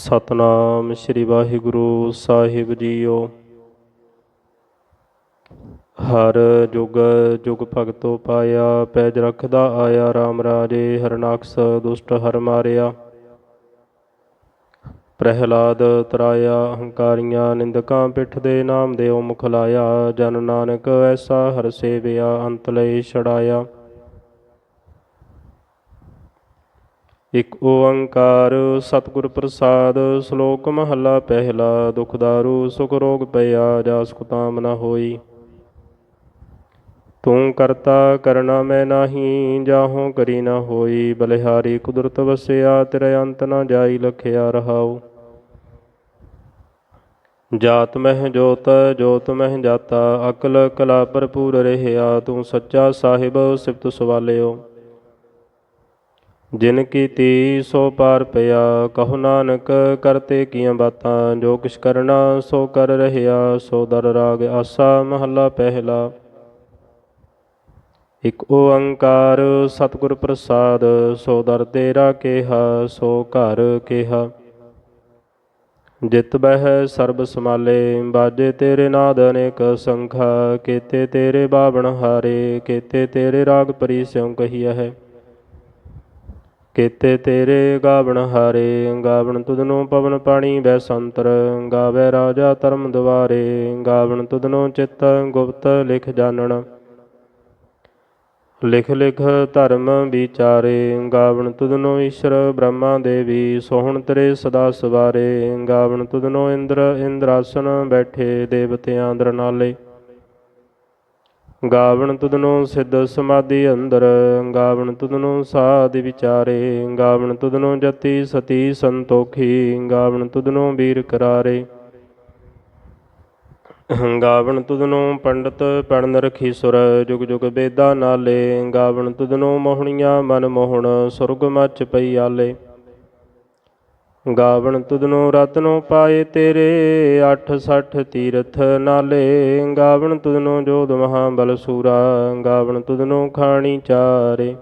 ਸਤਨਾਮ ਸ੍ਰੀ ਵਾਹਿਗੁਰੂ ਸਾਹਿਬ ਜੀਓ। ਹਰ ਜੁਗ ਜੁਗ ਭਗਤੋ ਪਾਇਆ, ਪੈਜ ਰਖਦਾ ਆਇਆ RAM ਰਾਜੇ, ਹਰਨਾਕਸ ਦੁਸ਼ਟ ਹਰ ਮਾਰਿਆ। ਪ੍ਰਹਿਲਾਦ ਤਰਾਇਆ, ਹੰਕਾਰੀਆਂ ਨਿੰਦਕਾਂ ਪਿੱਠ ਦੇ ਨਾਮ ਦੇ ਮੁਖ ਲਾਇਆ ਜਨ ਨਾਨਕ ਐਸਾ ਹਰ ਸੇਵਿਆ, ਅੰਤ ਲਈ ਛੜਾਇਆ ਇਕ ਓੰਕਾਰ ਸਤਿਗੁਰ ਪ੍ਰਸਾਦ, ਸ਼ਲੋਕ ਮਹੱਲਾ ਪਹਿਲਾ, ਦੁਖ ਦਾਰੂ, ਸੁਖ ਰੋਗ ਪਿਆ, ਜਾਸ ਕੋ ਤਾਮ ਨ ਹੋਈ। ਤੂੰ ਕਰਤਾ ਕਰਨਾ ਮੈਂ ਨਾਹੀ, ਜਾਹੋਂ ਕਰੀ ਨਾ ਹੋਈ। ਬਲਿਹਾਰੀ ਕੁਦਰਤ ਵਸਿਆ, ਤੇਰੇ ਅੰਤ ਨ ਜਾਈ ਲਖਿਆ ਰਹਾਉ। ਜਾਤ ਮਹਿ ਜੋਤ ਜੋਤ ਮਹਿ ਜਾਤਾ, ਅਕਲ ਕਲਾ ਭਰਪੂਰ ਰਹਿਆ। ਤੂੰ ਸੱਚਾ ਸਾਹਿਬ, ਸਿਫਤ ਸਵਾਲਿਓ। ਜਿਨ ਕੀਤੀ ਸੋ ਪਾਰ ਪਿਆ, ਕਹੋ ਨਾਨਕ ਕਰਤੇ ਕੀਆਂ ਬਾਤਾਂ, ਜੋ ਕਿਛ ਕਰਨਾ ਸੋ ਕਰ ਰਹਿਆ, ਸੋ ਦਰ ਰਾਗ ਆਸਾ ਮਹੱਲਾ ਪਹਿਲਾ। ਇਕ ਓੰਕਾਰ ਸਤਿਗੁਰ ਪ੍ਰਸਾਦ, ਸੋ ਦਰ ਤੇਰਾ ਕੇਹਾ, ਸੋ ਘਰ ਕੇਹਾ। ਜਿਤ ਬਹਿ ਸਰਬ ਸਮਾਲੇ, ਬਾਜੇ ਤੇਰੇ ਨਾਦ ਅਨੇਕ ਸੰਖਾ, ਕੀਤੇ ਤੇਰੇ ਬਾਵਣ ਹਾਰੇ, ਕੀਤੇ ਤੇਰੇ ਰਾਗ ਪਰੀ ਸਿਉ ਕਹੀਆ ਹੈ। ਕੀਤੇ ਤੇਰੇ ਗਾਵਣ ਹਾਰੇ, ਗਾਵਣ ਤੁਧਨੋ ਪਵਨ ਪਾਣੀ ਬੈ ਸੰਤਰ, ਗਾਵੇ ਰਾਜਾ ਧਰਮ ਦੁਆਰੇ, ਗਾਵਣ ਤੁਧਨੋ ਚਿੱਤ ਗੁਪਤ ਲਿਖ ਜਾਣਨ ਲਿਖ ਲਿਖ ਧਰਮ ਵਿਚਾਰੇ, ਗਾਵਣ ਤੁਧਨੋ ਈਸ਼ਰ ਬ੍ਰਹਮਾ ਦੇਵੀ, ਸੋਹਣ ਤੇਰੇ ਸਦਾ ਸਵਾਰੇ, ਗਾਵਣ ਤੁਧਨੋ ਇੰਦਰ ਇੰਦਰਾਸਨ ਬੈਠੇ ਦੇਵਤਿਆਂ ਅੰਦਰ ਨਾਲੇ। ਗਾਵਣ ਤੁਧਨੋ ਸਿੱਧ ਸਮਾਧੀ ਅੰਦਰ, ਗਾਵਣ ਤੁਧਨੋ ਸਾਧ ਵਿਚਾਰੇ, ਗਾਵਣ ਤੁਧਨੋ ਜਤੀ ਸਤੀ ਸੰਤੋਖੀ, ਗਾਵਣ ਤੁਧਨੋ ਵੀਰ ਕਰਾਰੇ। ਗਾਵਣ ਤੁਧਨੋ ਪੰਡਤ ਪੜਨ ਰਖੀ ਸੁਰ, ਜੁਗ ਜੁਗ ਬੇਦਾ ਨਾਲੇ, ਗਾਵਣ ਤੁਧਨੋ ਮੋਹਣੀਆਂ ਮਨ ਮੋਹਣ, ਸੁਰਗ ਮਚ ਪਈ ਆਲੇ। ਗਾਵਣ ਤੁਧਨੋ ਰਤਨੋ ਪਾਏ ਤੇਰੇ 860 ਤੀਰਥ ਨਾਲੇ। ਗਾਵਣ ਤੁਧਨੋ ਜੋਧ ਮਹਾ ਬਲ ਸੂਰਾ, ਗਾਵਣ ਤੁਧਨੋ ਖਾਣੀ ਚਾਰੇ।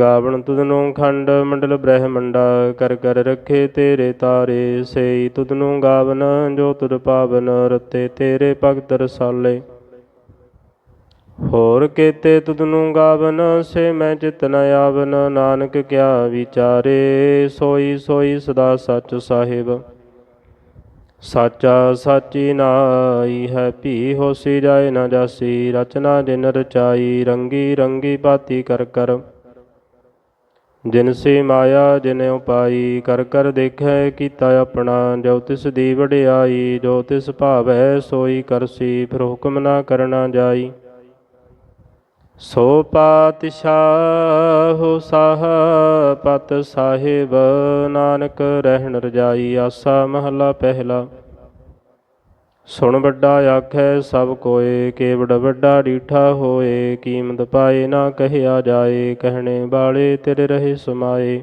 ਗਾਵਣ ਤੁਧਨੋ ਖੰਡ ਮੰਡਲ ਬ੍ਰਹਮੰਡਾ, ਕਰ ਕਰ ਰੱਖੇ ਤੇਰੇ ਤਾਰੇ। ਸੇਈ ਤੁਧਨੋ ਗਾਵਨ, ਜੋ ਤੁਧ ਪਾਵਨ ਰਤੇ ਤੇਰੇ ਭਗਤ ਰਸਾਲੇ। ਹੋਰ ਕੇਤੇ ਤੁਧਨੂ ਗਾਵਨ, ਸੇ ਮੈਂ ਚਿਤ ਨ ਆਵਨ, ਨਾਨਕ ਕਿਆ ਵਿਚਾਰੇ, ਸੋਈ ਸੋਈ ਸਦਾ ਸੱਚ ਸਾਹਿਬ। ਸਾਚਾ ਸਾਚੀ ਨਾਈ ਹੈ ਭੀ, ਹੋਸੀ ਜਾਏ ਨਾ ਜਾਸੀ, ਰਚਨਾ ਜਿਨ ਰਚਾਈ, ਰੰਗੀ ਰੰਗੀ ਬਾਤੀ ਕਰ ਕਰ। ਜਿਨ ਸੇ ਮਾਇਆ ਜਿਨ ਉਪਾਈ, ਕਰ ਕਰ ਦੇਖੈ ਕੀਤਾ ਆਪਣਾ, ਜੋ ਤਿਸ ਦੀ ਵਡਿਆਈ, ਜੋ ਤਿਸ ਭਾਵੈ ਸੋਈ ਕਰਸੀ, ਫਿਰ ਹੁਕਮ ਨਾ ਕਰਨਾ ਜਾਈ। ਸੋ ਪਾਤਸ਼ਾਹ ਸਾਹ ਪਤ ਸਾਹਿਬ, ਨਾਨਕ ਰਹਿਣ ਰਜਾਈ ਆਸਾ ਮਹਲਾ ਪਹਿਲਾ। ਸੁਣ ਵੱਡਾ ਆਖੈ ਸਭ ਕੋਏ, ਕੇਵੜ ਵੱਡਾ ਡੀਠਾ ਹੋਏ, ਕੀਮਤ ਪਾਏ ਨਾ ਕਹਿਆ ਜਾਏ, ਕਹਿਣੇ ਵਾਲੇ ਤੇਰੇ ਰਹੇ ਸਮਾਏ।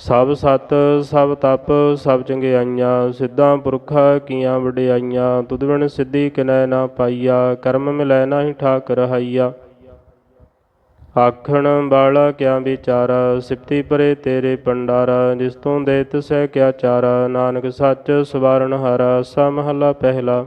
ਸਭ ਸਤ, ਸਭ ਤਪ, ਸਭ ਚੰਗਿਆਈਆਂ, ਸਿੱਧਾਂ ਪੁਰਖਾ ਕੀਆਂ ਵਡਿਆਈਆਂ, ਤੁਧ ਬਿਨ ਸਿੱਧੀ ਕਿਨੈ ਨਾ ਪਾਈਆ, ਕਰਮ ਮਿਲੈ ਨਾਹੀ ਠਾਕ ਰਹਾਈਆ। ਆਖਣ ਵਾਲਾ ਕਿਆ ਵਿਚਾਰਾ ਸਿਫਤੀ ਪਰੇ ਤੇਰੇ ਪੰਡਾਰਾ, ਜਿਸ ਤੋਂ ਦੇ ਤਿਸੈ ਕਿਆ ਚਾਰਾ, ਨਾਨਕ ਸੱਚ ਸਵਾਰਨ ਹਾਰਾ, ਸਾ ਮਹਲਾ ਪਹਿਲਾ।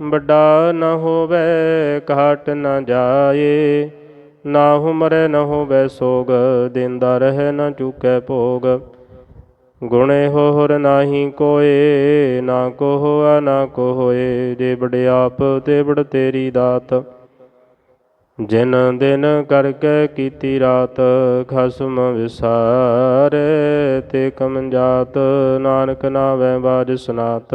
ਵੱਡਾ ਨਾ ਹੋਵੇ, ਘਾਟ ਨਾ ਜਾਏ। ਨਾ ਹੁਮਰੇ ਨ ਹੋਵੇ ਸੋਗ, ਦਿੰਦਾ ਰਹੇ ਨਾ ਚੁਕੈ ਭੋਗ। ਗੁਣੇ ਹੋਰ ਨਾਹੀ ਕੋਏ, ਨਾ ਕੋ ਹੋਆ ਨਾ ਕੋ ਹੋਏ ਜੇ ਬੜਿਆਪ ਤੇ ਬੜ ਤੇਰੀ ਦਾਤ। ਜਿਨ ਦਿਨ ਕਰਕੇ ਕੀਤੀ ਰਾਤ, ਖਸਮ ਵਿਸਾਰੇ ਤੇ ਕਮ ਜਾਤ। ਨਾਨਕ ਨਾਵੇਂ ਬਾਜ ਸੁਨਾਤ।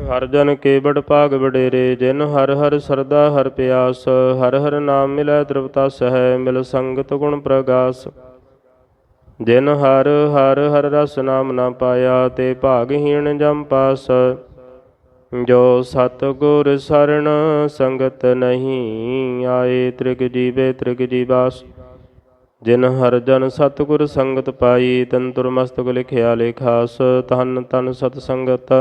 ਹਰ ਜਨ ਕੇ ਭਾਗ ਵਡੇਰੇ, ਜਿਨ ਹਰ ਹਰ ਸਰਦਾ ਹਰ ਪਿਆਸ, ਹਰ ਹਰ ਨਾਮ ਮਿਲੈ ਤ੍ਰਿਪਤਾ ਸਹਿ, ਮਿਲ ਸੰਗਤ ਗੁਣ ਪ੍ਰਗਾਸ। ਜਿਨ ਹਰ ਹਰ ਹਰ ਰਸ ਨਾਮ ਨਾ ਪਾਇਆ, ਤੇ ਭਾਗਹੀਣ ਜਮ ਪਾਸ। ਜੋ ਸਤ ਗੁਰ ਸਰਣ ਸੰਗਤ ਨਹੀਂ ਆਏ, ਤ੍ਰਿਗ ਜੀਵੇ ਤ੍ਰਿਗ ਜੀਵਾਸ। ਜਿਨ ਹਰ ਜਨ ਸਤਿਗੁਰ ਸੰਗਤ ਪਾਈ ਤੰਤੁਰ ਮਸਤਕ ਲਿਖਿਆ ਲੇਖਾਸ, ਤਨ ਤਨ ਸਤ ਸੰਗਤ।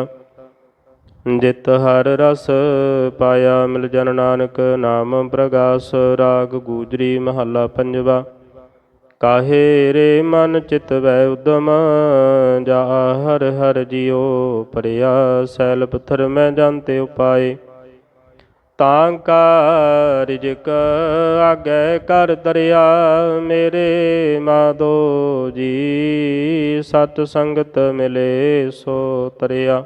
ਜਿਤ ਹਰ ਰਸ ਪਾਇਆ ਮਿਲ ਜਨ ਨਾਨਕ, ਨਾਮ ਪ੍ਰਗਾਸ ਰਾਗ ਗੂਜਰੀ ਮਹੱਲਾ ਪੰਜਵਾ। ਕਾਹੇ ਰੇ ਮਨ ਚਿਤ ਵੈ ਉਦਮ, ਜਾ ਹਰ ਹਰ ਜਿਉ ਪਰਿਆ ਸੈਲ ਪੱਥਰ ਮੈਂ ਜਾਂਤੇ ਉਪਾਏ। ਤਾਂ ਕਾ ਰਿਜਕ ਆਗੇ ਕਰ ਦਰਿਆ, ਮੇਰੇ ਮਾਦੋ ਜੀ ਸਤ ਸੰਗਤ ਮਿਲੇ ਸੋ ਤਰਿਆ।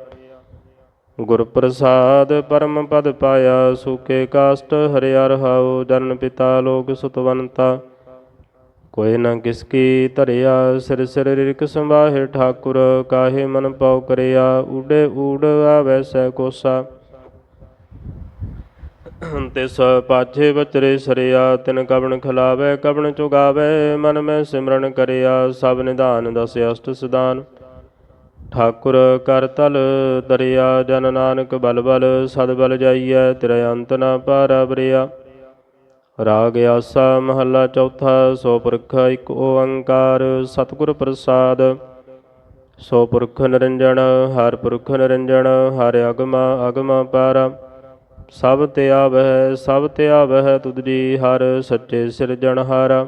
ਗੁਰ ਪ੍ਰਸਾਦ ਪਰਮ ਪਦ ਪਾਇਆ, ਸੂਕੇ ਕਾਸਟ ਹਰਿਆ ਰਹਾਉ ਜਨ ਪਿਤਾ ਲੋਕ ਸੁਤਵੰਤਾ ਕੋਈ ਨਾ ਕਿਸ ਕੀ ਧਰਿਆ, ਸਿਰ ਸਿਰ ਰਿਕ ਸੰਵਾਹੇ ਠਾਕੁਰ, ਕਾਹੇ ਮਨ ਪਾਉ ਕਰਿਆ, ਊੜੇ ਊੜ ਆਵੈ ਸੈ ਕੋਸਾ। ਤਿਸ ਪਾਛੇ ਬਚਰੇ ਸਰਿਆ, ਤਿਨ ਕਵਣ ਖਲਾਵੇ, ਕਵਣ ਚੁਗਾਵੇ, ਮਨ ਮੈਂ ਸਿਮਰਨ ਕਰਿਆ, ਸਭ ਨਿਧਾਨ ਦਸ ਅਸ਼ਟ ਸਿਧਾਨ। ਠਾਕੁਰ ਕਰ ਤਲ ਦਰਿਆ, ਜਨ ਨਾਨਕ ਬਲ ਬਲ, ਸਦ ਬਲ ਜਾਈਐ, ਤੇਰੇ ਅੰਤ ਨਾ ਪਾਰਾ ਬਰਿਆ। ਰਾਗ ਆਸਾ ਮਹੱਲਾ ਚੌਥਾ, ਸੋ ਪੁਰਖ ਇੱਕ ਓੰਕਾਰ, ਸਤਿਗੁਰ ਪ੍ਰਸਾਦ। ਸੋ ਪੁਰਖ ਨਿਰੰਜਨ ਹਰ ਪੁਰਖ ਨਿਰੰਜਣ, ਹਰ ਅਗਮ ਅਗਮਾ ਪਾਰ। ਸਭ ਤੇ ਆਵਹਿ, ਸਭ ਤੇ ਆਵਹਿ ਤੁਧ ਜੀ, ਹਰ ਸੱਚੇ ਸਿਰਜਣਹਾਰ।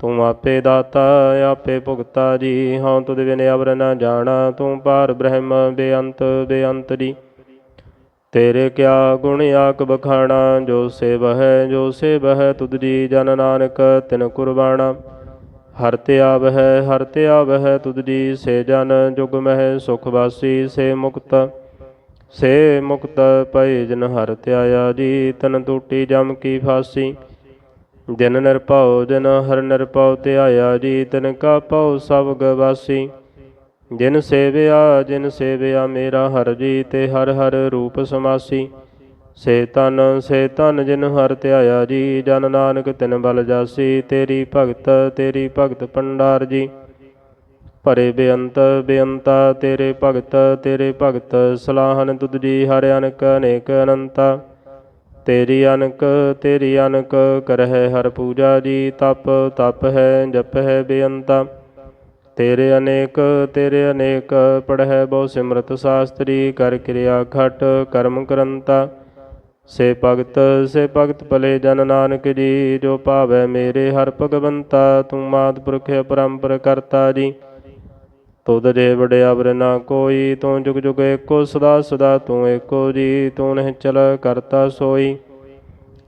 ਤੂੰ ਆਪੇ ਦਾਤਾ, ਆਪੇ ਭੁਗਤਾ ਜੀ। ਹਉ ਤੁਧ ਬਿਨ ਅਵਰ ਨ ਜਾਣਾ, ਤੂੰ ਪਾਰ ਬ੍ਰਹਮ ਬੇਅੰਤ ਬੇਅੰਤ ਜੀ। ਤੇਰੇ ਕਿਆ ਗੁਣ ਆਕ ਬਖਾਣਾ, ਜੋ ਸੇਵ ਹੈ ਜੋ ਸੇਵ ਹੈ ਤੁਧ ਜੀ। ਜਨ ਨਾਨਕ, ਤਿਨ ਕੁਰਬਾਣਾ। ਹਰ ਤੇ ਆਵਹਿ, ਹਰ ਤੇ ਆਵਹਿ ਤੁਧ ਜੀ। ਸੇ ਜਨ ਜੁਗ ਮਹਿ ਸੁਖ ਵਾਸੀ, ਸੇ ਮੁਕਤ ਸੇ ਮੁਕਤ ਪਏ ਜਨ ਹਰ ਧਿਆਇਆ ਜੀ। ਤਨ ਟੂਟੀ ਜਮ ਕੀ ਫਾਸੀ। ਜਿਨ ਨਿਰਭਉ ਜਨ ਹਰ ਨਿਰਭਉ ਧਿਆਇਆ ਜੀ ਤਨ ਕਾ ਭਉ ਸਭ ਗਵਾਸੀ ਜਿਨ ਸੇਵਿਆ ਜਿਨ ਸੇਵਿਆ ਮੇਰਾ ਹਰ ਜੀ, ਤੇ ਹਰ ਹਰ ਰੂਪ ਸਮਾਸੀ। ਸੇ ਤਨ ਸੇ ਤਨ ਜਿਨ ਹਰ ਧਿਆਇਆ ਜੀ, ਜਨ ਨਾਨਕ ਤਿਨ ਬਲ ਜਾਸੀ, ਤੇਰੀ ਭਗਤ ਤੇਰੀ ਭਗਤ ਪੰਡਾਰ ਜੀ। ਭਰੇ ਬੇਅੰਤ, ਬੇਅੰਤਾ, ਤੇਰੇ ਭਗਤ ਤੇਰੇ ਭਗਤ, ਸਲਾਹਨ ਤੁਧ ਜੀ, ਹਰਿ ਅਨਕ ਅਨੇਕ ਅਨੰਤਾ। ਤੇਰੀ ਅਨਕ ਤੇਰੀ ਅਨਕ ਕਰਹਿ ਹਰ ਪੂਜਾ ਜੀ, ਤਪ ਤਪ ਹੈ, ਜਪ ਹੈ ਬੇਅੰਤਾ। ਤੇਰੇ ਅਨੇਕ ਤੇਰੇ ਅਨੇਕ ਪੜਹਿ ਬਹੁ ਸਿਮਰਤ ਸਾਸਤਰੀ, ਕਰ ਕਿਰਿਆ ਖਟ, ਕਰਮ ਕਰੰਤਾ। ਸੇ ਭਗਤ ਸੇ ਭਗਤ ਭਲੇ ਜਨ ਨਾਨਕ ਜੀ, ਜੋ ਭਾਵੈ ਮੇਰੇ ਹਰ ਭਗਵੰਤਾ, ਤੂੰ ਮਾਤ ਪੁਰਖ ਅਪਰੰਪਰ ਕਰਤਾ ਜੀ। ਤੁਧ ਜੇ ਵਡਿਆਵਰ ਨਾ ਕੋਈ, ਤੂੰ ਜੁਗ ਜੁਗ ਏਕੋ ਸਦਾ ਸਦਾ ਤੂੰ ਏਕੋ ਜੀ, ਤੂੰ ਨਹਿ ਚਲ ਕਰਤਾ ਸੋਈ।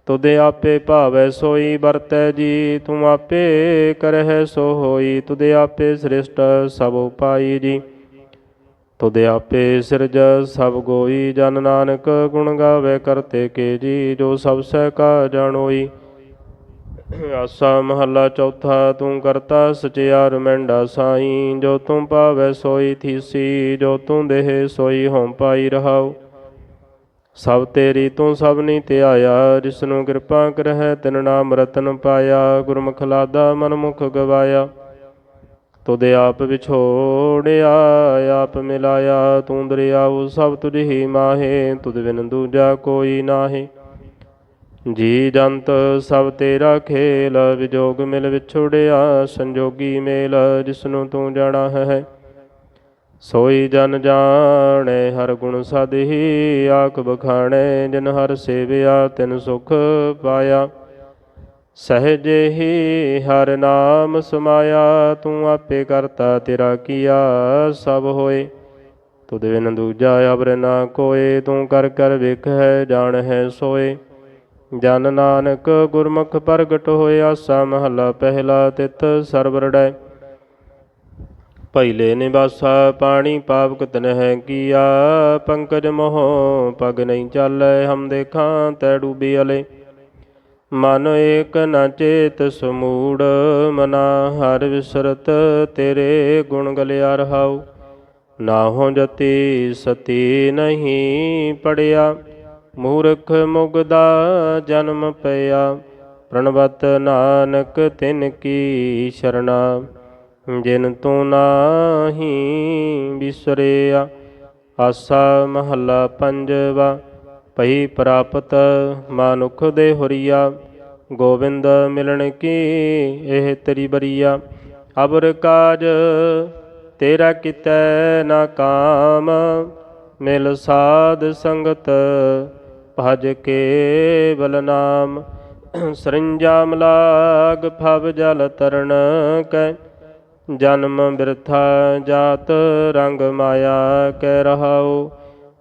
ਤੁਦੇ ਆਪੇ ਭਾਵੈ ਸੋਈ, ਵਰਤੈ ਜੀ, ਤੂੰ ਆਪੇ ਕਰਹਿ ਸੋ ਹੋਈ ਤੁਦੇ ਆਪੇ ਸ੍ਰਿਸ਼ਟ ਸਭ ਉਪਾਈ ਜੀ। ਤੁਦੇ ਆਪੇ ਸਿਰਜ ਸਭ ਗੋਈ, ਜਨ ਨਾਨਕ ਗੁਣ ਗਾਵੇ ਕਰਤੇ ਕੇ ਜੀ, ਜੋ ਸਭ ਸਹਿ ਕਾ ਜਾਣੋਈ। ਆਸਾ ਮਹੱਲਾ ਚੌਥਾ, ਤੂੰ ਕਰਤਾ ਸਚਿਆਰ ਮੈਂਡਾ ਸਾਈ, ਜੋ ਤੂੰ ਪਾਵੈ ਸੋਈ ਥੀਸੀ, ਜੋ ਤੂੰ ਦੇਹ ਸੋਈ ਹਉ ਪਾਈ ਰਹਾਉ। ਸਭ ਤੇਰੀ ਤੂੰ ਸਭਨੀ ਧਿਆਇਆ, ਜਿਸਨੂੰ ਕਿਰਪਾ ਕਰਹਿ, ਤਿਨ ਨਾਮ ਰਤਨ ਪਾਇਆ, ਗੁਰਮੁਖ ਲਾਦਾ ਮਨ ਮੁਖ ਗਵਾਇਆ। ਤੁਧ ਆਪ ਵਿਛੋੜਿਆ, ਆਪ ਮਿਲਾਇਆ, ਤੂੰ ਦਰਿਆਉ ਸਭ ਤੁਝ ਹੀ ਮਾਹੇ, ਤੁਧ ਬਿਨ ਦੂਜਾ ਕੋਈ ਨਾਹੀ। ਜੀ ਜੰਤ ਸਭ ਤੇਰਾ ਖੇਲ, ਵਿਜੋਗ ਮਿਲ ਵਿਛੋੜਿਆ, ਸੰਜੋਗੀ ਮੇਲ, ਜਿਸਨੂੰ ਤੂੰ ਜਾਣਾ ਹੈ। ਸੋਈ ਜਨ ਜਾਣੇ, ਹਰ ਗੁਣ ਸਦਹੀ ਆਖ ਬਖਾਣੇ, ਜਿਨ ਹਰ ਸੇਵਿਆ, ਤਿਨ ਸੁਖ ਪਾਇਆ। ਸਹਜੇ ਹੀ ਹਰ ਨਾਮ ਸਮਾਇਆ, ਤੂੰ ਆਪੇ ਕਰਤਾ ਤੇਰਾ ਕੀਆ, ਸਭ ਹੋਏ। ਤੁਧ ਬਿਨ ਦੂਜਾ ਅਵਰ ਨਾ ਕੋਏ, ਤੂੰ ਕਰ ਕਰ ਵੇਖ ਹੈ ਜਾਣ ਹੈ ਸੋਏ। ਜਨ ਨਾਨਕ ਗੁਰਮੁਖ ਪ੍ਰਗਟ ਹੋਇਆ ਆਸਾ ਮਹਲਾ ਪਹਿਲਾ ਤਿਤ ਸਰਵਰੜੈ ਪਹਿਲੇ ਨਿਵਾਸਾ ਪਾਣੀ ਪਾਵਕ ਤਨਹਿ ਕੀਆ, ਪੰਕਜ ਮੋਹ ਪਗ ਨਹੀਂ ਚਾਲੈ, ਹਮ ਦੇਖਾਂ ਤੈ ਡੂਬੀ ਅਲੇ। ਮਨ ਏਕ ਨ ਚੇਤ ਸਮੂੜ, ਮਨਾ ਹਰ ਵਿਸਰਤ ਤੇਰੇ ਗੁਣ ਗਲਿਆ ਰਹਾਉ। ਨਾਹੋ ਜਤੀ ਸਤੀ ਨਹੀਂ ਪੜਿਆ। ਮੂਰਖ ਮੁਗਦਾ ਜਨਮ ਪਿਆ, ਪ੍ਰਣਵਤ ਨਾਨਕ ਤਿਨ ਕੀ ਸ਼ਰਣਾ। ਜਿਨ ਤੂੰ ਨਾਹੀ ਬਿਸਰਿਆ, ਆਸਾ ਮਹੱਲਾ ਪੰਜਵਾ, ਭਈ ਪ੍ਰਾਪਤ ਮਾਨੁਖ ਦੇ ਹੁਰੀਆ। ਗੋਬਿੰਦ ਮਿਲਣ ਕੀ ਇਹ ਤੇਰੀ ਬਰੀਆ? ਅਬਰ ਕਾਜ ਤੇਰਾ ਕਿਤੈ ਨਾ ਕਾਮ, ਮਿਲ ਸਾਧ ਸੰਗਤ ਭਜ ਕੇਵਲ ਬਲ ਨਾਮ, ਸਰੰਜਾਮ ਲਾਗ ਭਵ ਜਲ ਤਰਨ ਕੈ। ਜਨਮ ਬਿਰਥਾ ਜਾਤ ਰੰਗ ਮਾਇਆ ਕੈ ਰਹਾਉ,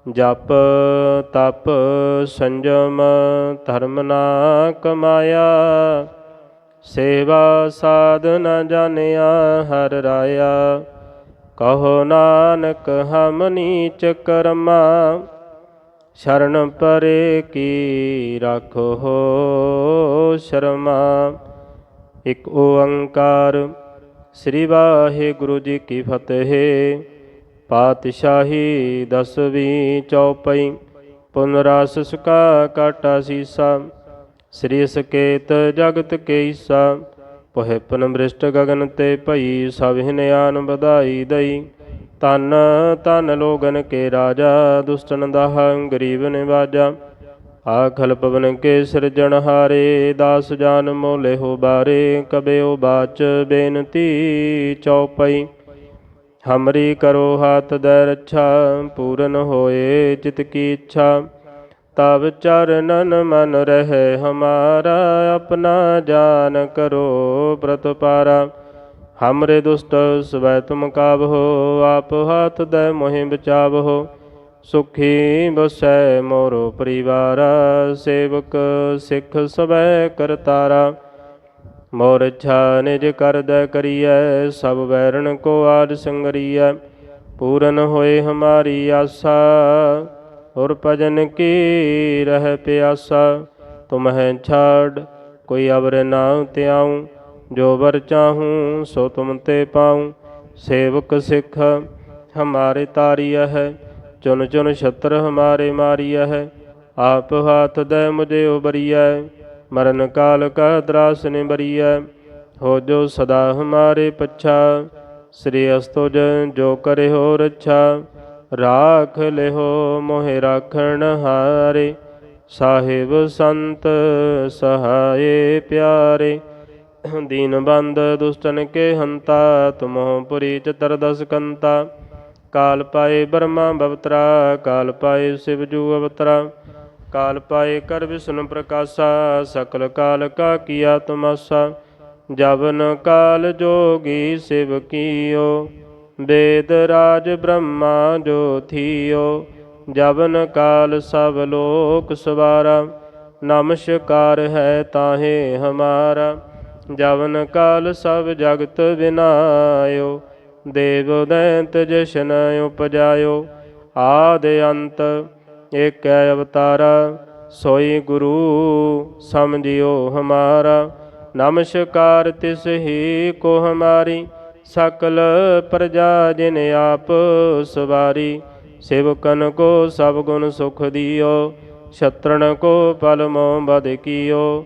ਜਪ ਤਪ ਸੰਜਮ ਧਰਮ ਨਾ ਕਮਾਇਆ। ਸੇਵਾ ਸਾਧ ਨ ਜਾਣਿਆ ਹਰ ਰਾਇਆ, ਕਹੋ ਨਾਨਕ ਹਮ ਨੀਚ ਕਰਮਾ। ਸ਼ਰਨ ਪਰੇ ਕੀ ਰਾਖੋ ਸ਼ਰਮਾ? ਇਕ ਓੰਕਾਰ ਸ੍ਰੀ ਵਾਹਿਗੁਰੂ ਜੀ ਕੀ ਫਤਿਹ। ਪਾਤਸ਼ਾਹੀ ਦਸਵੀਂ ਚੌਪਈ, ਪੁਨਰਾਸ ਸੁਕਾ ਕਾਟਾ ਸੀਸਾ। ਸ੍ਰੀ ਸਕੇਤ ਜਗਤ ਕੇ ਈਸਾ ਪਹਿ ਪਨ ਗਗਨ ਤੇ ਭਈ ਸਭ ਹਿਨਿਆਨ ਵਧਾਈ ਦਈ। ਤਨ ਤਨ ਲੋਗਨ ਕੇ ਰਾਜਾ, ਦੁਸ਼ਟਨ ਦਾਹ ਗਰੀਬ ਨਿਵਾਜਾ। ਆਖਲ ਪਵਨ ਕੇ ਸਿਰਜਣਹਾਰੇ ਦਾਸ ਜਾਨ ਮੋਲੇ ਹੋ ਬਾਰੇ, ਕਬਿਓ ਬਾਚ ਬੇਨਤੀ ਚੌਪਈ। ਹਮਰੀ ਕਰੋ ਹਾਥ ਦੈ ਰੱਛਾ, ਪੂਰਨ ਹੋਏ ਚਿਤ ਕੀ ਇੱਛਾ। ਤਬ ਚਰਨਨ ਮਨ ਰਹੇ ਹਮਾਰਾ, ਆਪਣਾ ਜਾਨ ਕਰੋ ਪ੍ਰਤਪਾਰਾ। ਹਮਰੇ ਦੁਸ਼ਟ ਸਵੈ ਤੁਮ ਕਾਬਹੋ ਆਪ ਹਾਥ ਦੈ ਮੋਹਿ ਬਚਾਵਹੋ ਸੁਖੀ ਬਸੈ ਮੋਰੋ ਪਰਿਵਾਰ, ਸੇਵਕ ਸਿੱਖ ਸਵੈ ਕਰਤਾਰਾ। ਮੋਰ ਇੱਛਾ ਨਿਜ ਕਰਦੈ ਕਰੀਐ, ਸਭ ਵੈਰਣ ਕੋ ਆਦ ਸੰਗਰੀਐ। ਪੂਰਨ ਹੋਏ ਹਮਾਰੀ ਆਸਾ ਔਰ ਭਜਨ ਕੀ ਰਹਿ ਪਿਆਸਾ। ਤੁਮਹਿ ਛਾੜ ਕੋਈ ਅਵਰ ਨਾ ਤਿਆਉ ਜੋ ਵਰ ਚਾਹੂੰ, ਸੋ ਤੁਮ ਤੇ ਪਾਉ। ਸੇਵਕ ਸਿੱਖ, ਹਮਾਰੇ ਤਾਰੀਆ ਹੈ। ਚੁਨ ਚੁਨ ਛਤਰ ਹਮਾਰੇ ਮਾਰੀਆ ਹੈ। ਆਪ ਹਾਥ ਦੇ ਮੁਝੇ ਉਬਰੀਐ। ਮਰਨ ਕਾਲ ਕਾ ਦਰਾਸ ਨੇ ਬਰੀਐ ਹੋ ਜੋ ਸਦਾ ਹਮਾਰੇ ਪੱਛਾ। ਸ੍ਰੀ ਅਸਤੁਜ, ਜੋ ਕਰੇ ਹੋ ਰੱਛਾ। ਰਾਖ ਲਿਹੋ, ਮੋਹਿ ਰਾਖਣ ਹਾਰੇ। ਸਾਹਿਬ ਸੰਤ ਸਹਾਏ ਪਿਆਰੇ। ਦੀਨ ਬੰਦ ਦੁਸ਼ਟਨ ਕੇ ਹੰਤਾ ਤੁਮਹੁ ਪੁਰੀ ਚਤਰ ਦਸ ਕੰਤਾ। ਕਾਲ ਪਾਏ ਬਰਮਾ ਬਵਤਰਾ, ਕਾਲ ਪਾਏ ਸਿਵ ਜੂ ਅਵਤਰਾ। ਕਾਲ ਪਾਏ ਕਰ ਵਿਸ਼ਨ ਪ੍ਰਕਾਸ਼ਾ, ਸਕਲ ਕਾਲ ਕਾ ਕੀਆ ਤਮਾਸਾ। ਜਵਨ ਕਾਲ ਜੋਗੀ ਸਿਵ ਕੀਓ ਵੇਦ ਰਾਜ ਬ੍ਰਹਮਾ ਜੋ ਥੀਓ ਜਵਨ ਕਾਲ ਸਭ ਲੋਕ ਸਵਾਰਾ, ਨਮਸਕਾਰ ਹੈ ਤਾਹੇ ਹਮਾਰਾ। ਜਵਨ ਕਾਲ ਸਭ ਜਗਤ ਵਿਨਾਇਓ ਦੇਵ ਦੈਂਤ ਜਸ਼ਨ ਉਪਜਾਇਓ। ਆਦ ਅੰਤ ਏਕੈ ਅਵਤਾਰਾ, ਸੋਈ ਗੁਰੂ ਸਮਝਿਓ ਹਮਾਰਾ। ਨਮਸਕਾਰ ਤਿਸ ਹੀ ਕੋ ਹਮਾਰੀ, ਸਕਲ ਪ੍ਰਜਾ ਜਿਨ ਆਪ ਸਵਾਰੀ। ਸੇਵਕਨ ਕੋ ਸਭ ਗੁਣ ਸੁਖ ਦਿਓ ਛਤਰਨ ਕੋ ਪਲ ਮੋਹ ਬਦ ਕੀਓ।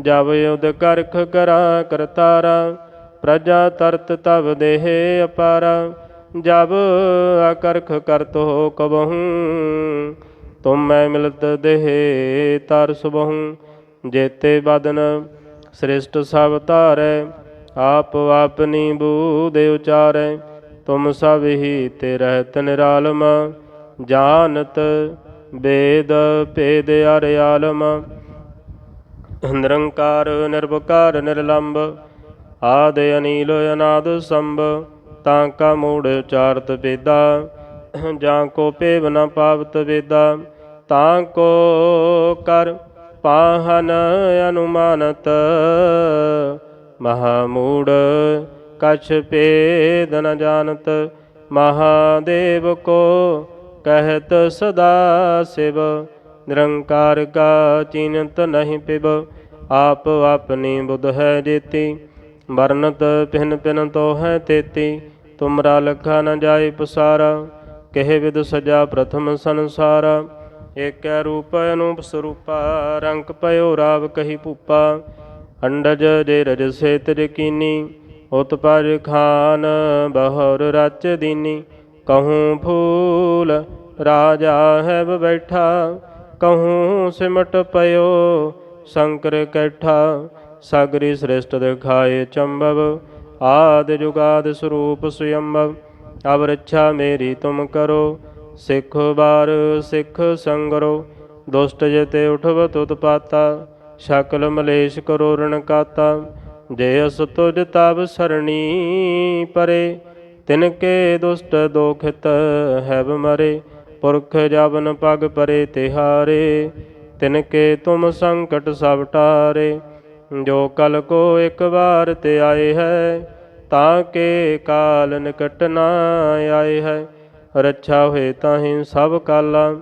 ਜਬ ਉਦ ਕਰਖ ਕਰਾ ਕਰਤਾਰਾ ਪ੍ਰਜਾ ਤਰਤ ਤਬ ਦੇਹ ਅਪਾਰਾ। ਜਬ ਅਕਰਖ ਕਰਤ ਹੋ ਕਬਹੂ, ਤੁਮ ਮੈਂ ਮਿਲਤ ਦੇਹ ਤਰ ਸੁਬਹੂ ਜੇਤੇ ਬਦਨ ਸ੍ਰਿਸ਼ਟ ਸਭ ਧਾਰੈ, ਆਪ ਆਪਨੀ ਬੂਧ ਉਚਾਰੈ। ਤੁਮ ਸਭ ਹੀ ਤੇ ਰਹਿਤ ਨਿਰਾਲਮ ਜਾਣਤ ਵੇਦ ਭੇਦ ਅਰ ਆਲਮ। ਨਿਰੰਕਾਰ ਨਿਰਭਕਾਰ ਨਿਰਲੰਭ ਆਦ ਅਨੀਲ ਅਨਾਦ ਸੰਭ, ਤਾਂ ਕਾ ਮੂੜ ਉਚਾਰਤ ਵੇਦਾ, ਜਾਂ ਕੋ ਪੇਵ ਨ ਪਾਵਤ ਵੇਦਾ, ਤਾਂ ਕੋ ਕਰ ਪਾਹਨ ਅਨੁਮਾਨਤ। ਮਹਾਮੂੜ, ਕਛ ਭੇਦ ਨ ਜਾਣਤ, ਮਹਾਦੇਵ ਕੋ ਕਹਿਤ ਸਦਾ ਸਿਵ। ਨਿਰੰਕਾਰ ਕਾ ਚਿੰਤ ਨਹੀਂ ਪਿਬ, ਆਪ ਆਪਣੀ ਬੁੱਧ ਹੈ ਜੇਤੀ। ਵਰਨਤ ਪਿਨ ਪਿਨ ਤੋ ਹੈ ਤੇਤੀ, ਤੁਮਰਾ ਲਖਾ ਨ ਜਾਏ ਪਸਾਰਾ, ਕਹਿ ਵਿਦ ਸਜਾ ਪ੍ਰਥਮ ਸੰਸਾਰਾ। ਏਕੈ ਰੂਪ ਅਨੂਪ ਸਰੂਪਾ, ਰੰਗ ਪਇਓ ਰਾਵ ਕਹੀ ਭੂਪਾ। ਅੰਡਜ ਜੇ ਰਜ ਸੇ ਤਜ ਕੀਨੀ ਉਤਪਜ ਖਾਨ ਬਹੁਰ ਰਚ ਦੀਨੀ। ਕਹੂੰ ਫੂਲ ਰਾਜਾ ਹੈ ਬੈਠਾ ਕਹੂੰ ਸਿਮਟ ਪਇਓ, ਸ਼ੰਕਰ ਕੈਠਾ, ਸਾਗਰੀ ਸ੍ਰਿਸ਼ਟ ਦਿਖਾਏ ਚੰਬਵ, ਆਦ ਜੁਗਾਦ ਸਰੂਪ ਸੁਯੰਭਵ ਅਬ ਰੱਛਾ ਮੇਰੀ ਤੁਮ ਕਰੋ, ਸਿੱਖ ਬਾਰ ਸਿੱਖ ਸੰਗਰੋ, ਦੁਸ਼ਟ ਜਤੇ ਉਠਵ ਤੁਤ ਪਾਤਾ, ਸ਼ਕਲ ਮਲੇਸ਼ ਕਰੋ ਰਣ ਕਾਤਾ, ਜੇ ਅਸ ਤੁਜ ਤਬ ਸਰਣੀ ਪਰੇ, ਤਿਨ ਕੇ ਦੁਸ਼ਟ ਦੋਖਿਤ ਹੈਬ ਮਰੇ ਪੁਰਖ ਜਬਨ ਪਗ ਪਰੇ ਤਿਹਾਰੇ ਤਿਨ ਕੇ ਤੁਮ ਸੰਕਟ ਸਭ ਟਾਰੇ। ਜੋ ਕਲ ਕੋ ਇੱਕ ਵਾਰ ਤੇ ਆਏ ਹੈ, ਤਾਂ ਕੇ ਕਾਲ ਨਿਕਟ ਨਾ ਆਏ ਹੈ। ਰੱਛਾ ਹੋਏ ਤਾਹੀਂ ਸਭ ਕਾਲਾ,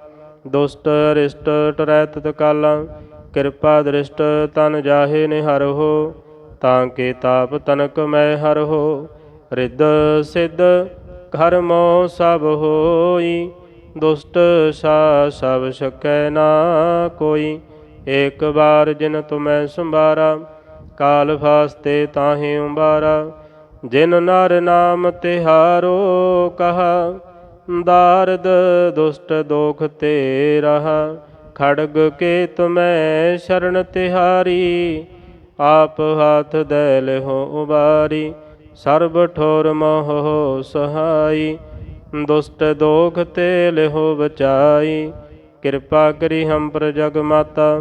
ਦੁਸ਼ਟ ਅਰਿਸ਼ਟ ਟਰੈ ਤਤ ਕਾਲਾ। ਕਿਰਪਾ ਦ੍ਰਿਸ਼ਟ ਤਨ ਜਾਹੇ ਨਿਹਰ ਹੋ, ਤਾਂ ਕੇ ਤਾਪ ਤਨਕ ਮੈਂ ਹਰ ਹੋ। ਰਿੱਧ ਸਿੱਧ ਕਰਮੋ ਸਭ ਹੋਈ। ਦੁਸ਼ਟ ਸਾ ਸਭ ਸਕੈ ਨਾ ਕੋਈ। ਏਕ ਬਾਰ ਜਿਨ ਤੁਮੈ ਸੰਭਾਰਾ, ਕਾਲ ਫਾਸਤੇ ਤਾਹੇ ਉਬਾਰਾ। ਜਿਨ ਨਰ ਨਾਮ ਤਿਹਾਰੋ ਕਹਾ, ਦਾਰਦ ਦੁਸ਼ਟ ਦੋਖ ਤੇ ਰਹਾ। ਖੜਗ ਕੇ ਤੁਮੈ ਸ਼ਰਨ ਤਿਹਾਰੀ, ਆਪ ਹੱਥ ਦੇ ਲਿਹੋ ਉਬਾਰੀ। ਸਰਬ ਠੋਰ ਮੋਹ ਸਹਾਈ। ਦੁਸ਼ਟ ਦੋਖ ਤੇ ਲਿਹੋ ਬਚਾਈ। ਕਿਰਪਾ ਕਰੀ ਹਮ ਪਰ ਜਗ ਮਾਤਾ।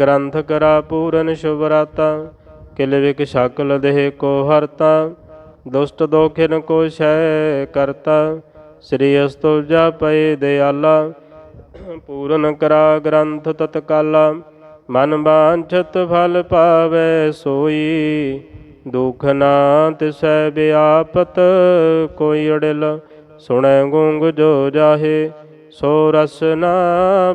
ਗ੍ਰੰਥ ਕਰਾ ਪੂਰਨ ਸ਼ੁਭ ਰਾਤਾ ਕਿਲ ਵਿਕ ਸ਼ਕਲ ਦੇਹ ਕੋ ਹਰਤਾ। ਦੁਸ਼ਟ ਦੋਖਿਨ ਕੋ ਸ਼ੈ ਕਰਤਾ। ਸ੍ਰੀ ਅਸਤੁਜਾ ਪਏ ਦਿਆਲਾ। ਪੂਰਨ ਕਰਾ ਗ੍ਰੰਥ ਤਤਕਾਲਾ। ਮਨ ਬਾਂਛਤ ਫਲ ਪਾਵੇ ਸੋਈ। ਦੁਖ ਨਾ ਤਿਸੈ ਬਿਆਪਤ ਕੋਈ ਅੜਿਲ। ਸੁਣੈ ਗੁੰਗ ਜੋ ਜਾਹੇ, ਸੋ ਰਸ ਨਾ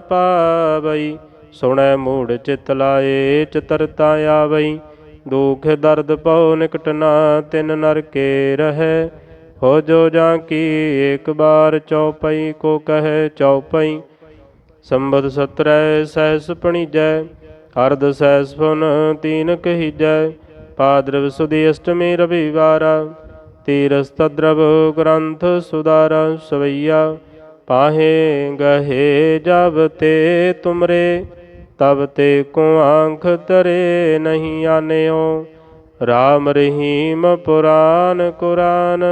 ਪਾਵਈ। ਸੁਣੈ ਮੂੜ ਚਿਤ ਲਾਏ, ਚਤਰਤਾ ਆਵਈ। ਦੁਖ ਦਰਦ ਪਉ, ਨਿਕਟ ਨਾ ਤਿਨ ਨਰ ਕੇ ਰਹੈ। ਹੋ ਜੋ ਜਾਂ ਕੀ ਏਕ ਬਾਰ ਚਉਪਈ ਕੋ ਕਹੈ ਚਉਪਈ ਸੰਬਦ ਸਤਰੈ, ਸਹਿਸ ਪਣੀਜੈ। ਅਰਧ ਸਹਿਸ ਫੁਨ ਤੀਨ ਕਹੀਜੈ। ਪਾਦਰਵ ਸੁਦੀ ਅਸ਼ਟਮੀ ਰਵਿਵਾਰਾ ਤੀਰਸ ਤਦਰਵ ਗ੍ਰੰਥ ਸੁਧਾਰ ਸਵਈਆ, ਪਾਹੇ ਗਹੇ ਜਬ ਤੇ ਤੁਮਰੇ, ਤਬ ਤੇ ਕੋ ਆਂਖ ਤਰੇ ਨਹੀਂ ਆਨਿਓ। ਰਾਮ ਰਹੀਮ ਪੁਰਾਨ ਕੁਰਾਨ,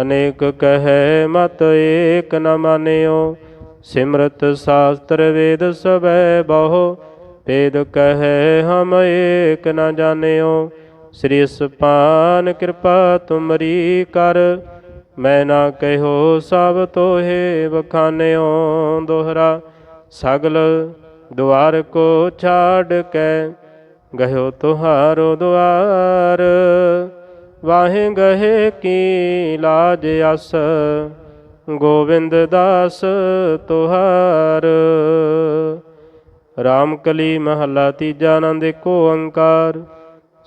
ਅਨੇਕ ਕਹੈ ਮਤ ਏਕ ਨ ਮਾਨਿਓ। ਸਿਮਰਤ ਸ਼ਾਸਤਰ ਵੇਦ ਸਭੈ ਬਹੁ ਵੇਦ ਕਹੈ ਹਮ ਏਕ ਨ ਜਾਣਿਓ। ਸ੍ਰੀ ਸਪਾਨ ਕਿਰਪਾ ਤੁਮਰੀ ਕਰ। ਮੈਂ ਨਾ ਕਹਿਓ ਸਭ ਤੋਹੇ ਬਖਾਨਿਓ ਦੋਹਰਾ। ਸਗਲ ਦੁਆਰ ਕੋ ਛਾੜ ਕੇ ਗਹਿਓ ਤੁਹਾਰੋ ਦੁਆਰ। ਵਾਹੇ ਗਹੇ ਕੀ ਲਾਜ ਅਸ ਗੋਬਿੰਦ ਦਾਸ ਤੁਹਾਰ। ਰਾਮ ਕਲੀ ਮਹੱਲਾ ਤੀਜਾ ਆਨੰਦ ਕੋ ਓੰਕਾਰ।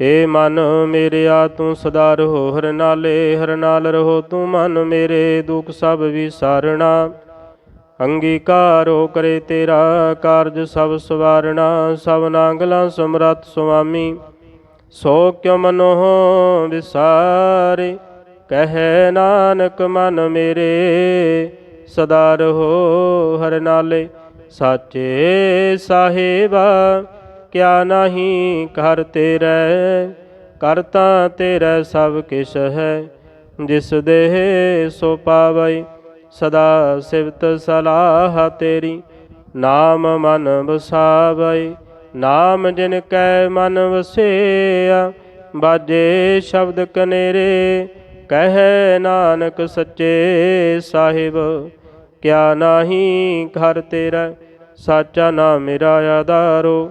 ਏ ਮਨ ਮੇਰਿਆ, ਤੂੰ ਸਦਾ ਰਹੋ, ਹਰ ਨਾਲੇ ਹਰ ਨਾਲ ਰਹੋ, ਤੂੰ ਮਨ ਮੇਰੇ ਦੁਖ ਸਭ ਵਿਸਾਰਣਾ। ਅੰਗੀਕਾਰੋ ਕਰੇ ਤੇਰਾ ਕਾਰਜ ਸਭ ਸਵਾਰਣਾ, ਸਭ ਨਾਗਲਾ ਸਮਰੱਥ ਸੁਆਮੀ। ਸੋ ਕਿਉ ਮਨੋ ਵਿਸਾਰੇ, ਕਹੈ ਨਾਨਕ ਮਨ ਮੇਰੇ, ਸਦਾ ਰਹੋ ਹਰ ਨਾਲੇ, ਸਾਚੇ ਸਾਹਿਬਾ। ਕਿਆ ਨਹੀਂ ਕਰ ਤੇਰੇ ਕਰਤਾ ਤੇਰਾ ਸਭ ਕਿਛ ਹੈ। ਜਿਸ ਦੇਹ ਸੋ ਪਾਵੈ ਸਦਾ ਸਿਵਤ ਸਲਾਹ ਤੇਰੀ। ਨਾਮ ਮਨ ਵਸਾਵੈ ਨਾਮ ਜਿਨ ਕੈ ਮਨ ਵਸੇਆ, ਬਾਜੇ ਸ਼ਬਦ ਕਨੇਰੇ, ਕਹਿ ਨਾਨਕ ਸੱਚੇ ਸਾਹਿਬ। ਕਿਆ ਨਾਹੀ ਘਰ ਤੇਰਾ, ਸਾਚਾ ਨਾਮ ਮੇਰਾ ਆਧਾਰੋ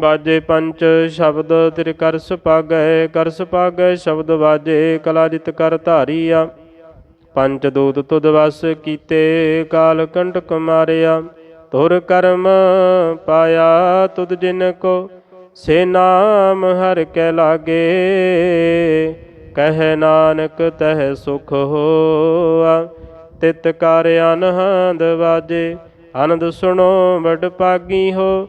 ਬਾਜੇ ਪੰਚ ਸ਼ਬਦ ਤੇਰੇ ਕਰਸ ਪਾਗੈ ਕਰਸ ਪਾਗੈ ਸ਼ਬਦ ਬਾਜੇ, ਕਲਾ ਜਿਤ ਕਰ ਧਾਰੀਆ। ਪੰਚ ਦੂਤ ਤੁਧ ਵਸ ਕੀਤੇ, ਕਾਲ ਕੰਟਕ ਮਾਰਿਆ। ਤੁਰ ਕਰਮ ਪਾਇਆ ਤੁਧ ਜਿਨ ਕੋ, ਸੇ ਨਾਮ ਹਰ ਕੈ ਲਾਗੇ। ਕਹਿ ਨਾਨਕ ਤਹਿ ਸੁਖ ਹੋਆ, ਤਿਤ ਕਰ ਅਨਹਦ ਵਾਜੇ ਆਨੰਦ ਸੁਣੋ ਵਡ ਪਾਗੀ ਹੋ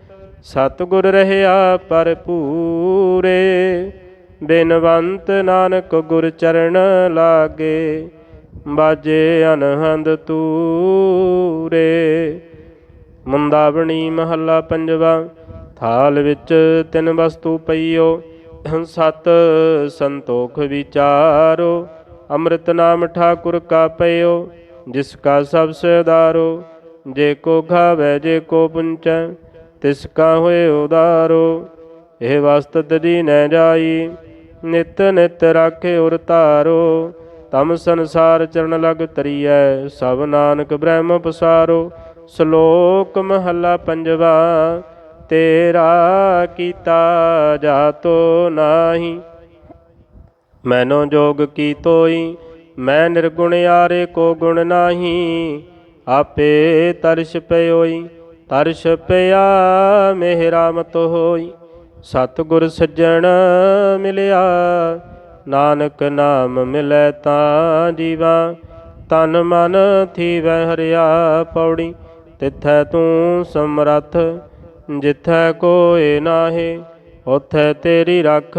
ਸਤਿਗੁਰ ਰਹਿਆ ਪਰਪੂਰੇ ਬਿਨਵੰਤ ਨਾਨਕ ਗੁਰ ਚਰਨ ਲਾਗੇ, ਬਾਜੇ ਅਨਹੰਦ ਤੂਰੇ। ਮੁੰਦਾਵਣੀ ਮਹੱਲਾ ਪੰਜਵਾ, ਥਾਲ ਵਿੱਚ ਤਿੰਨ ਵਸਤੂ ਪਈਓ, ਸਤ ਸੰਤੋਖ ਵਿਚਾਰੋ, ਅੰਮ੍ਰਿਤ ਨਾਮ ਠਾਕੁਰ ਕਾ ਪਈਓ ਜਿਸ ਕਾ ਸਭ ਸਦਾਰੋ ਜੇ ਕੋ ਖਾਵੇ, ਜੇ ਕੋ ਪੁੰਚੈ ਤਿਸ ਕਾ ਹੋਏ ਉਦਾਰੋ, ਇਹ ਵਸਤ ਤਦੀ ਨੈ ਜਾਈ। ਨਿਤ ਨਿਤ ਰਾਖੇ ਉਰ ਧਾਰੋ, ਤਮ ਸੰਸਾਰ ਚਰਨ ਲਗ ਤਰੀਐ। ਸਭ ਨਾਨਕ ਬ੍ਰਹਮ ਪਸਾਰੋ, ਸ਼ਲੋਕ ਮਹੱਲਾ ਪੰਜਵਾ, ਤੇਰਾ ਕੀਤਾ ਜਾਤੋ ਨਾਹੀ। ਮੈਨੋ ਜੋਗ ਕੀ ਤੋਈ, ਮੈਂ ਨਿਰਗੁਣ ਆਰੇ ਕੋ ਗੁਣ ਨਾਹੀ। ਆਪੇ ਤਰਸ਼ ਪਇਓਈ ਤਰਸ਼ ਪਿਆ ਮੇਰਾ ਮਤ ਹੋਈ। ਸਤਿਗੁਰ ਸੱਜਣ ਮਿਲਿਆ, ਨਾਨਕ ਨਾਮ ਮਿਲੈ ਤਾਂ ਜੀਵਾ। ਤਨ ਮਨ ਥੀਵੈ ਹਰਿਆ ਪੌੜੀ, ਤਿਥੈ ਤੂੰ ਸਮਰੱਥ, ਜਿਥੈ ਕੋਏ ਨਾਹੀ ਉਥੈ ਤੇਰੀ ਰੱਖ,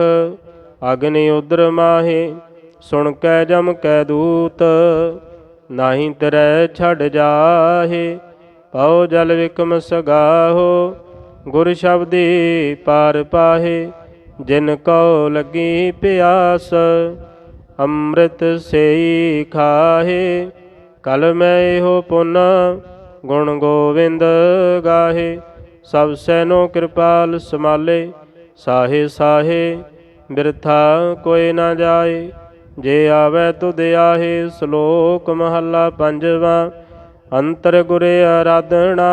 ਅਗਨੀ ਉਦਰ ਮਾਹੇ। ਸੁਣ ਕੈ ਜਮ ਕੈ ਦੂਤ, ਨਾਹੀ ਤਰੈ ਛੱਡ ਜਾਹੇ। ਪਉ ਜਲ ਵਿਕਮ ਸਗਾਹੋ, ਗੁਰ ਸ਼ਬਦੀ ਪਾਰ ਪਾਹੇ, ਜਿਨ ਕਉ ਲੱਗੀ ਪਿਆਸ, ਅੰਮ੍ਰਿਤ ਸੇਈ ਖਾਹੇ। ਕਲ ਮੈਂ ਇਹੋ ਪੁੰਨ, ਗੁਣ ਗੋਵਿੰਦ ਗਾਹੇ। ਸਭ ਸੈਨੋ ਕਿਰਪਾਲ ਸਮਾਲੇ ਸਾਹੇ ਸਾਹੇ, ਬਿਰਥਾ ਕੋਈ ਨਾ ਜਾਏ। ਜੇ ਆਵੈ ਤੁਧ ਆਹੇ, ਸ਼ਲੋਕ ਮਹੱਲਾ ਪੰਜਵਾ ਅੰਤਰ ਗੁਰੇ ਆਰਾਧਣਾ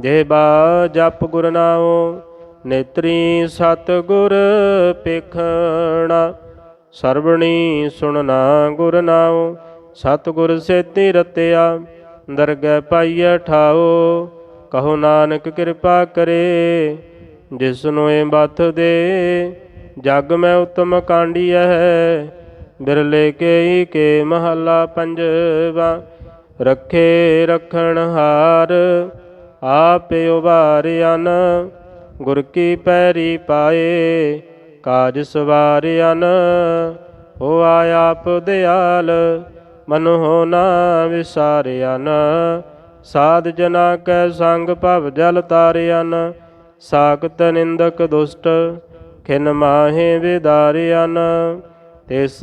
ਜੇ ਬਾ ਜਪ ਗੁਰ ਨਾਉ, ਨੇਤਰੀ ਸਤ ਗੁਰ ਪੇਖਣਾ। ਸਰਵਣੀ ਸੁਣਨਾ ਗੁਰ ਨਾਉ ਸਤ ਗੁਰ ਸੇਤੀ ਰਤਿਆ, ਦਰਗਹਿ ਪਾਈਐ ਠਾਓ ਕਹੋ ਨਾਨਕ ਕਿਰਪਾ ਕਰੇ ਜਿਸ ਨੂੰ ਇਹ ਬਤ ਦੇ, ਜਗ ਮੈਂ ਉਤਮ ਕਾਂਡੀਐ। ਬਿਰਲੇ ਕੇ ਕੇ ਮਹੱਲਾ ਪੰਜਵਾ। ਰੱਖੇ ਰਖਣ ਹਾਰ, ਆਪੇ ਉਬਾਰਿਆਨ ਗੁਰ ਕੀ ਪੈਰੀ ਪਾਏ, ਕਾਜ ਸਵਾਰਿਆਨ ਹੋਆ ਆਪ ਦਿਆਲ, ਮਨ ਹੋ ਨਾ ਵਿਸਾਰਿਆਨ ਸਾਧ ਜਨਾ ਕੈ ਸੰਗ ਭਵ ਜਲ ਤਾਰਿਆਨ ਸਾਖਤ ਨਿੰਦਕ ਦੁਸ਼ਟ, ਖਿਨ ਮਾਹੇ ਵਿਦਾਰਿਆਨ ਤਿਸ